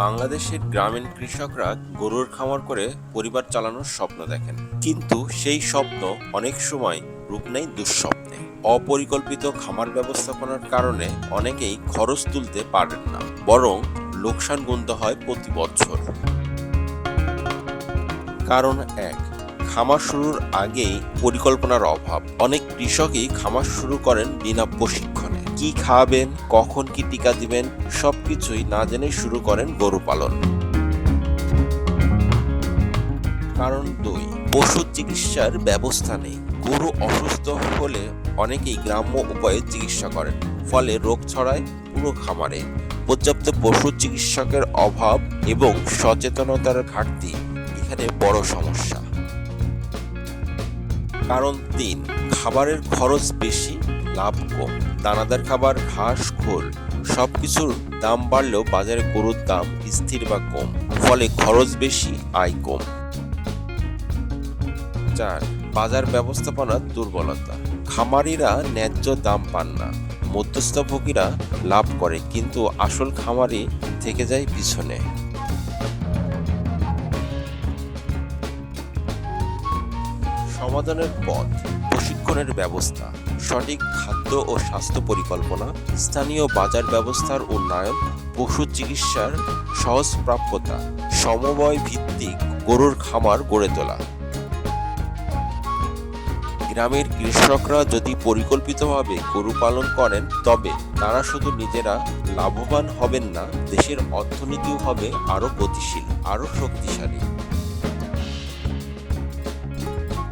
বাংলাদেশের গ্রামীণ কৃষকরা গরুর খামার করে পরিবার চালানোর স্বপ্ন দেখেন। কিন্তু সেই স্বপ্ন অনেক সময় রূপ নেয় দুঃস্বপ্নে। অপরিকল্পিত খামার ব্যবস্থাপনার কারণে অনেকেই খরচ তুলতে পারেন না, বরং লোকসান গুনতে হয় প্রতি বছর। কারণ এক, খামার শুরুর আগেই পরিকল্পনার অভাব। অনেক কৃষকই খামার শুরু করেন বিনা প্রশিক্ষণে। কি খাওয়াবেন কখন কি টিকা দিবেন, সবকিছুই না জেনে শুরু করেন গরু পালন। কারণ দুই, পশু চিকিৎসার ব্যবস্থা নেই। গরু অসুস্থ হলে অনেকেই গ্রাম্য উপায়ে চিকিৎসা করেন, ফলে রোগ ছড়ায়, পুরো খামারে। পর্যাপ্ত পশু চিকিৎসকের অভাব এবং সচেতনতার ঘাটতি এখানে বড় সমস্যা। কারণ তিন, খাবারের খরচ বেশি লাভ কম দানাদার খাবার ঘাস খোল, সবকিছুর দাম বাড়লেও বাজারে গরুর দাম স্থির বা কম, ফলে খরচ বেশি, আয় কম। চার, বাজার ব্যবস্থাপনার দুর্বলতা। খামারিরা ন্যায্য দাম পান না। মধ্যস্থভোগীরা লাভ করে, কিন্তু আসল খামারি থেকে যায় পিছনে। সমাধানের পথ। প্রশিক্ষণের ব্যবস্থা, সঠিক খাদ্য ও স্বাস্থ্য পরিকল্পনা, স্থানীয় বাজার ব্যবস্থার উন্নয়ন, পশু চিকিৎসার সহজ প্রাপ্যতা সমবায় ভিত্তিক গরুর খামার গড়ে তোলা। গ্রামের কৃষকরা যদি পরিকল্পিতভাবে গরু পালন করেন, তবে তারা শুধু নিজেরা লাভবান হবেন না, দেশের অর্থনীতিও হবে আরও গতিশীল, আরও শক্তিশালী।